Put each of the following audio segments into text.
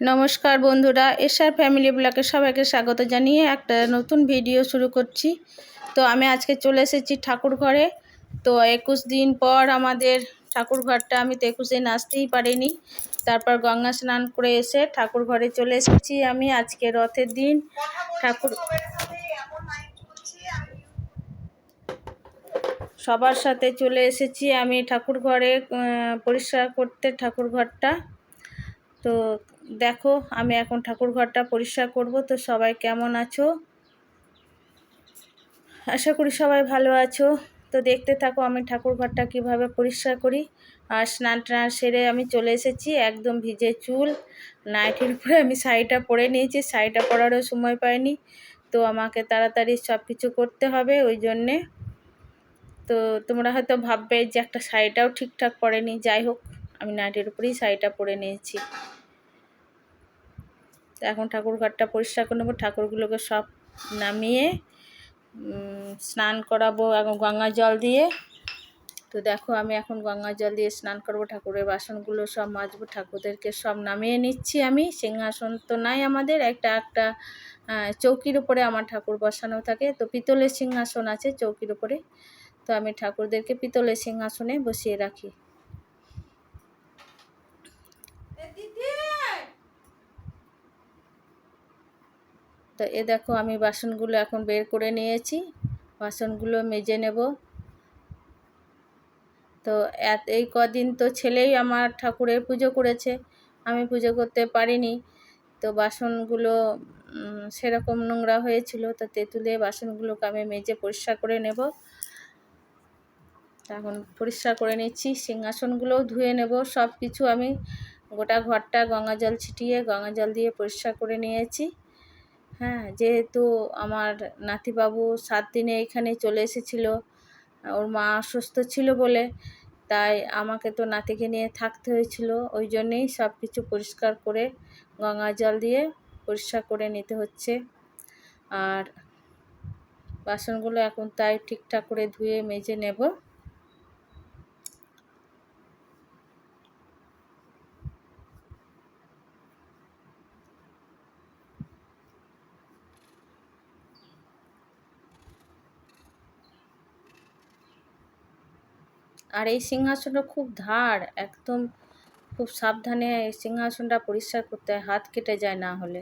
নমস্কার বন্ধুরা SR family ব্লকে সবাইকে স্বাগত জানিয়ে একটা নতুন ভিডিও শুরু করছি। তো আমি আজকে চলে এসেছি ঠাকুর ঘরে। তো একুশ দিন পর আমাদের ঠাকুর ঘরটা, আমি তো একুশ দিন আসতেই পারিনি। তারপর গঙ্গা স্নান করে এসে ঠাকুর ঘরে চলে এসেছি আমি আজকে রথের দিন। ঠাকুর সবার সাথে চলে এসেছি আমি ঠাকুর ঘরে পরিষ্কার করতে ঠাকুর ঘরটা। তো দেখো, আমি এখন ঠাকুর ঘরটা পরিষ্কার করব। তো সবাই কেমন আছো? আশা করি সবাই ভালো আছো। তো দেখতে থাকো, আমি ঠাকুর ঘরটা কীভাবে পরিষ্কার করি। আর স্নান টান সেরে আমি চলে এসেছি, একদম ভিজে চুল। নাইটির উপরে আমি শাড়িটা পরে নিয়েছি, শাড়িটা পরারও সময় পাইনি। তো আমাকে তাড়াতাড়ি সব কিছু করতে হবে ওই জন্যে। তো তোমরা হয়তো ভাববে যে একটা শাড়িটাও ঠিকঠাক পরেনি। যাই হোক, আমি নাইটির উপরেই শাড়িটা পরে নিয়েছি। এখন ঠাকুর ঘরটা পরিষ্কার করে নেব। ঠাকুরগুলোকে সব নামিয়ে স্নান করাবো এখন গঙ্গা জল দিয়ে। তো দেখো আমি এখন গঙ্গা জল দিয়ে স্নান করব, ঠাকুরের বাসনগুলো সব মাজবো, ঠাকুরদেরকে সব নামিয়ে নিচ্ছি আমি। সিংহাসন তো নাই আমাদের, একটা একটা চৌকির উপরে আমার ঠাকুর বসানো থাকে। তো পিতলের সিংহাসন আছে চৌকির উপরে। তো আমি ঠাকুরদেরকে পিতলের সিংহাসনে বসিয়ে রাখি। তো এ দেখো আমি বাসনগুলো এখন বের করে নিয়েছি। বাসনগুলো মেজে নেব। তো এত, এই কদিন তো ছেলেই আমার ঠাকুরের পুজো করেছে। আমি পুজো করতে পারিনি। তো বাসনগুলো সেরকম নোংরা হয়েছিল। তো তেঁতুলে বাসনগুলোকে আমি মেজে পরিষ্কার করে নেব। এখন পরিষ্কার করে নিচ্ছি। সিংহাসনগুলোও ধুয়ে নেব। সব কিছু আমি গোটা ঘরটা গঙ্গা জল ছিটিয়ে গঙ্গা জল দিয়ে পরিষ্কার করে নিয়েছি। হ্যাঁ যেহেতু আমার নাতিবাবু সাত দিনে এখানে চলে এসেছিল, ওর মা অসুস্থ ছিল বলে, তাই আমাকে তো নাতিকে নিয়ে থাকতে হয়েছিল, ওই জন্যেই সব কিছু পরিষ্কার করে, গঙ্গা জল দিয়ে পরিষ্কার করে নিতে হচ্ছে। আর বাসনগুলো এখন তাই ঠিকঠাক করে ধুয়ে মেজে নেব। আর এই সিংহাসনটা খুব ধার, একদম খুব সাবধানে এই সিংহাসনটা পরিষ্কার করতে হয়, হাত কেটে যায় না হলে।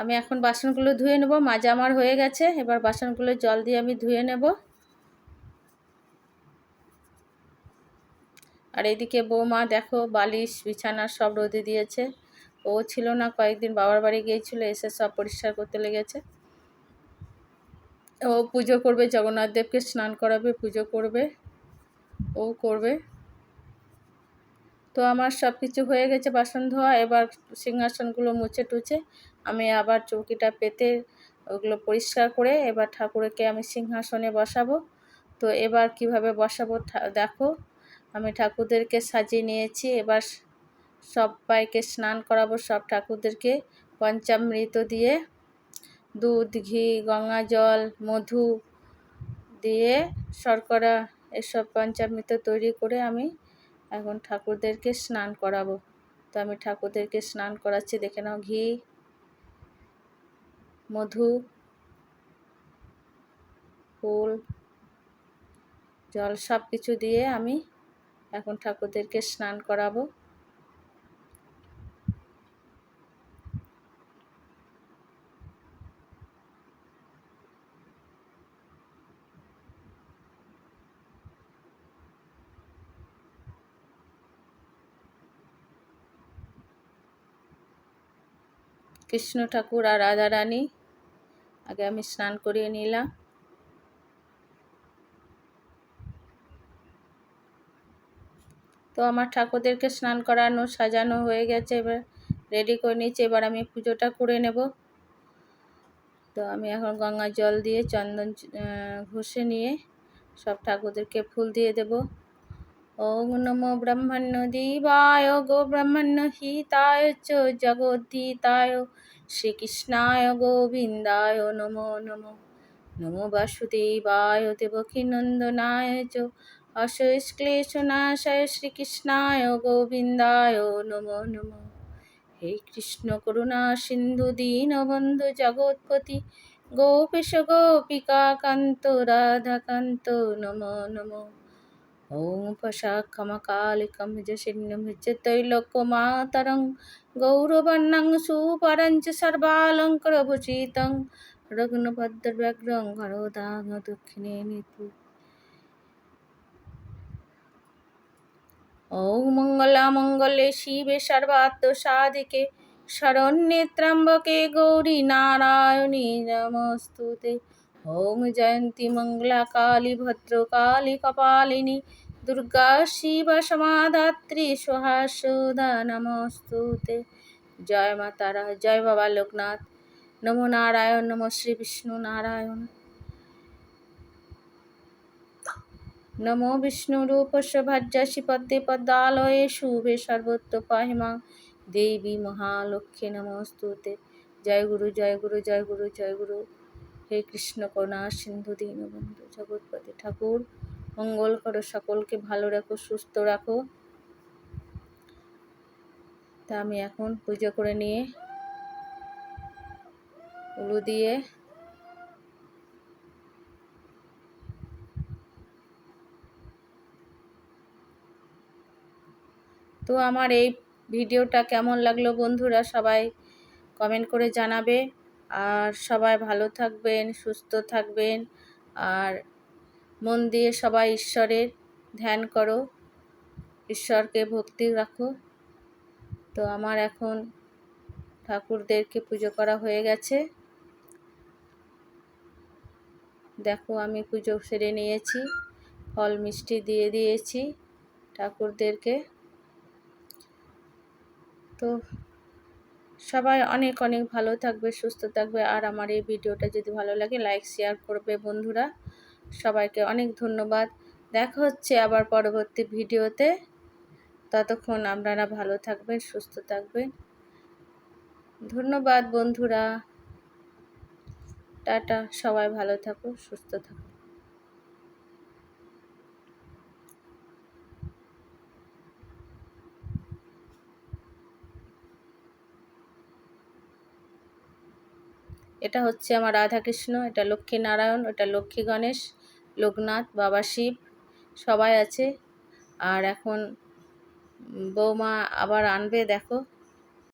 আমি এখন বাসনগুলো ধুয়ে নেব, মাজা আমার হয়ে গেছে, এবার বাসনগুলো জল দিয়ে আমি ধুয়ে নেব। আর এদিকে বৌমা দেখো বালিশ, বিছানা সব রোদে দিয়েছে। ও ছিল না কয়েকদিন, বাবার বাড়ি গিয়েছিল, এসে সব পরিষ্কার করতে লেগেছে। ও পুজো করবে, জগন্নাথ দেবকে স্নান করাবে, পুজো করবে, ও করবে। তো আমার সব কিছু হয়ে গেছে বাসন ধোয়া, এবার সিংহাসনগুলো মুছে টুছে আমি আবার চৌকিটা পেতে ওগুলো পরিষ্কার করে এবার ঠাকুরকে আমি সিংহাসনে বসাবো। তো এবার কীভাবে বসাবো দেখো। আমি ঠাকুরদেরকে সাজিয়ে নিয়েছি। এবার সবাইকে স্নান করাবো। সব ঠাকুরদেরকে পঞ্চামৃত দিয়ে দুধ, ঘি, গঙ্গা জল, মধু দিয়ে শর্করা, এসব পঞ্চামৃত তৈরি করে আমি এখন ঠাকুরদেরকে স্নান করাবো। তো আমি ঠাকুরদেরকে স্নান করাচ্ছি। দেখে নাও, ঘি, মধু, ফুল, জল সব কিছু দিয়ে আমি এখন ঠাকুরদেরকে স্নান করাবো। কৃষ্ণ ঠাকুর আর রাধা রানী আগে আমি স্নান করিয়ে নিলাম। তো আমার ঠাকুরদেরকে স্নান করানো, সাজানো হয়ে গেছে, এবার রেডি করে নিয়েছি, এবার আমি পুজোটা করে নেব। তো আমি এখন গঙ্গা জল দিয়ে চন্দন ঘষে নিয়ে সব ঠাকুরদেরকে ফুল দিয়ে দেব। ওং নমো ব্রহ্মণ্য দেবায় গো ব্রহ্মণ্য হিতায়, চ জগদ্ধিতায় শ্রীকৃষ্ণায়, গোবিন্দায়, নমো নমো। নমো বাসুদেবায়, দেবকী নন্দনায়, চ অশেষক্লেশনাশয় শ্রীকৃষ্ণায় গোবিন্দায় নমো নমো হে কৃষ্ণ করুণা সিন্ধু দীনবন্ধু জগৎপতি গোপীশ গোপিকা কান্ত রাধাকান্ত নমো নমো ॐ पशाखमकालिकं जशिन्नमिज्जतैलोकमातरं गौरवर्णं सुपरं च सर्वालङ्कारभूषितं रघुनभद्रव्यग्रं हरोदाङ दक्षिणे नितु ঔ মঙ্গলামঙ্গলে শিবে সর্বাত্মসাধিকে শরণ্যে ত্রম্বকে গৌরী নারায়ণী নমস্তুতে। ওম জয়ন্তী মঙ্গলা কালী ভদ্র কালী কপালিনী, দুর্গা শিব সমাধাত্রী সহাসুদা নমস্তুতে। জয় মাতারা জয় বাবা লোকনাথ। নমো নারায়ণ, নম শ্রী বিষ্ণু নারায়ণ। নমো বিষ্ণুরূপস্য ভাজ্যাসি পদ্মে পদ্মালয়ে শুভে সর্বত্র পাহিমা দেবী মহালক্ষ্মী নমস্তুতে জয় গুরু জয় গুরু জয় গুরু জয় গুরু হে কৃষ্ণ করুণা সিন্ধু দীনবন্ধু জগৎপতি ঠাকুর। মঙ্গল করো সকলকে, ভালো রাখো, সুস্থ রাখো। তা আমি এখন পুজো করে নিয়ে, উলু দিয়ে আমার এই ভিডিওটা কেমন লাগল বন্ধুরা সবাই কমেন্ট করে জানাবে। আর সবাই ভালো থাকবেন, সুস্থ থাকবেন। আর মন দিয়ে সবাই ঈশ্বরের ধ্যান করো, ঈশ্বরকে ভক্তি রাখো। তো আমার এখন ঠাকুরদেরকে পুজো করা হয়ে গেছে। দেখো আমি পুজো সেরে নিয়েছি, ফল মিষ্টি দিয়ে দিয়েছি ঠাকুরদেরকে। তো সবাই অনেক অনেক ভালো থাকবে, সুস্থ থাকবে। আর আমার এই ভিডিওটা যদি ভালো লাগে লাইক শেয়ার করবে বন্ধুরা। সবাইকে অনেক ধন্যবাদ। দেখা হচ্ছে আবার পরবর্তী ভিডিওতে। ততক্ষণ আপনারা ভালো থাকবেন, সুস্থ থাকবেন। ধন্যবাদ বন্ধুরা। টাটা, সবাই ভালো থাকো, সুস্থ থাকো। এটা হচ্ছে আমার রাধাকৃষ্ণ, এটা লক্ষ্মী নারায়ণ, এটা লক্ষ্মী গণেশ, লোকনাথ, বাবা শিব, সবাই আছে। আর এখন বৌমা আবার আনবে, দেখো।